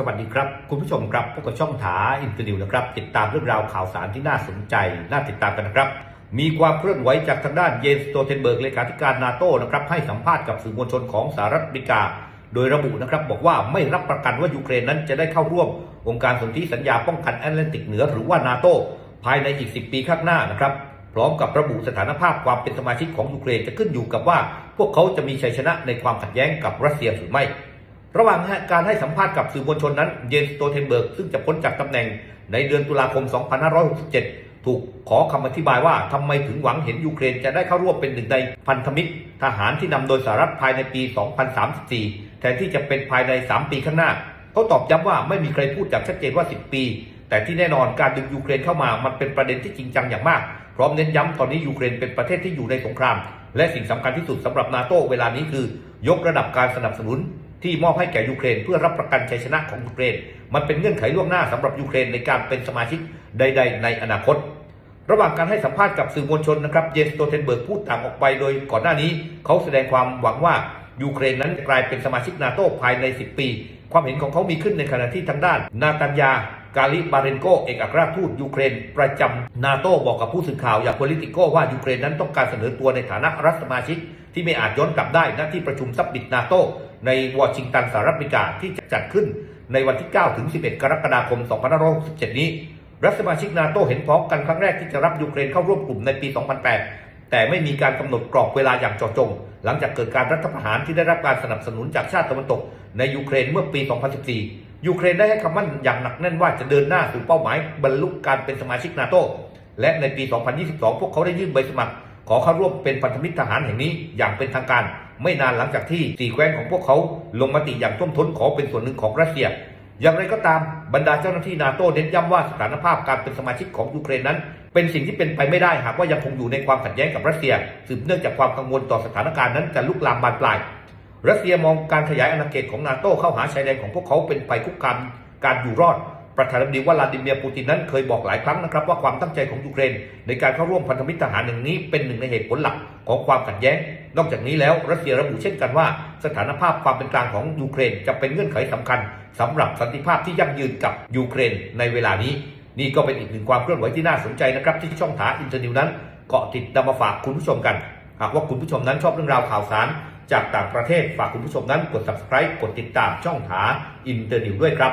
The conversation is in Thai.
สวัสดีครับ คุณผู้ชมครับพบกับช่องถาอินเตอร์นิวนะครับ ติดตามเรื่องราวข่าวสารที่น่าสนใจ น่าติดตามกันนะครับ มีความเคลื่อนไหวจากทางด้านเยนสโตเทนเบิร์กเลขาธิการนาโต้นะครับให้สัมภาษณ์กับสื่อมวลชนของสหรัฐอเมริกา โดยระบุนะครับบอกว่าไม่รับประกันว่ายูเครนนั้นจะได้เข้าร่วม องค์การสนธิสัญญาป้องกันแอตแลนติกเหนือหรือว่านาโต้ภายในอีก 10 ปีข้างหน้านะครับพร้อมกับระบุสถานภาพความเป็นสมาชิกของยูเครนจะขึ้นอยู่กับว่า พวกเขาจะมีชัยชนะในความขัดแย้งกับรัสเซียหรือไม่ ระหว่างการให้สัมภาษณ์กับสื่อมวลชนนั้น เยนสโตเทนเบิร์กซึ่งจะพ้นจากตำแหน่งในเดือนตุลาคม 2567 ถูกขอคำอธิบายว่าทำไมถึงหวังเห็นยูเครนจะได้เข้าร่วมเป็นหนึ่งในพันธมิตร ทหารที่นำโดยสหรัฐภายในปี 2034 แทนที่จะเป็นภายใน 3 ปีข้างหน้า เขาตอบย้ำว่าไม่มีใครพูดอย่างชัดเจนว่า 10 ปี แต่ที่แน่นอนการดึงยูเครนเข้ามามันเป็นประเด็นที่จริงจังอย่างมาก พร้อมเน้นย้ำตอนนี้ยูเครนเป็นประเทศที่อยู่ในสงคราม และสิ่งสำคัญที่สุดสำหรับนาโต้เวลานี้คือ ยกระดับการสนับสนุน ที่มอบให้แก่ยูเครนเพื่อรับประกันชัยชนะของยูเครน มันเป็นเงื่อนไขล่วงหน้าสำหรับยูเครนในการเป็นสมาชิกใด ๆ ในอนาคต ระหว่างการให้สัมภาษณ์กับสื่อมวลชนนะครับเยนสโตเทนเบิร์กพูดต่างออกไปโดยก่อนหน้านี้ เขาแสดงความหวังว่ายูเครนนั้นจะกลายเป็นสมาชิกนาโต้ภายใน 10 ปี ความเห็นของเขามีขึ้นในขณะที่ทางด้าน นาตาญยากาลิบาเรนโกเอกอัครราชทูตยูเครน ประจำนาโต้บอกกับผู้สื่อข่าวอย่างโพลิติโกว่ายูเครนนั้นต้องการเสนอตัวในฐานะรัฐสมาชิก ที่ไม่อาจย้อนกลับได้ณที่ประชุมซับบิดนาโต ในวอชิงตันสหรัฐอเมริกาที่จะจัดขึ้นในวันที่ 9 ถึง 11 กรกฎาคม 2567 นี้รัฐสมาชิกนาโตเห็นพ้องกันครั้งแรกที่จะรับยูเครนเข้าร่วมกลุ่มในปี 2008 แต่ไม่มีการกำหนดกรอบเวลาอย่างเจาะจง หลังจากเกิดการรัฐประหารที่ได้รับการสนับสนุนจากชาติตะวันตก ในยูเครนเมื่อปี 2014 ยูเครนได้ให้คำมั่นอย่างหนักแน่นว่าจะเดินหน้าสู่เป้าหมายบรรลุการเป็นสมาชิกนาโตและในปี 2022 พวกเขาได้ยื่นใบสมัคร ขอเข้าร่วมเป็นพันธมิตรทหารแห่งนี้อย่างเป็นทางการ ไม่นานหลังจากที่สี่แคว้นของพวกเขาลงมติอย่างท่วมท้นขอเป็นส่วนหนึ่งของรัสเซีย อย่างไรก็ตามบรรดาเจ้าหน้าที่นาโต้เน้นย้ำว่าสถานภาพการเป็นสมาชิกของยูเครนนั้น เป็นสิ่งที่เป็นไปไม่ได้หากว่ายังคงอยู่ในความขัดแย้งกับรัสเซีย สืบเนื่องจากความกังวลต่อสถานการณ์นั้นจะลุกลามบานปลาย รัสเซียมองการขยายอาณาเขตของนาโต้เข้าหาชายแดนของพวกเขาเป็นภัยคุกคามการอยู่รอดประธานาธิบดีวลาดิเมียร์ปูตินนั้นเคยบอกหลายครั้งนะครับว่าความตั้งใจของยูเครนในการเข้าร่วมพันธมิตรทหารอย่างนี้เป็นหนึ่งในเหตุผลหลัก ของความขัดแย้ง นอกจากนี้แล้วรัสเซียระบุเช่นกันว่า สถานภาพความเป็นกลางของยูเครนจะเป็นเงื่อนไขสำคัญสำหรับสันติภาพที่ยั่งยืนกับยูเครนในเวลานี้ นี่ก็เป็นอีกหนึ่งความเคลื่อนไหวที่น่าสนใจนะครับ ที่ช่องถาอินเตอร์นิวนั้นเกาะติดนำมาฝากคุณผู้ชมกัน หากว่าคุณผู้ชมนั้นชอบเรื่องราวข่าวสาร จากต่างประเทศฝากคุณผู้ชมนั้นกด subscribe กดติดตามช่องถาอินเตอร์นิวด้วยครับ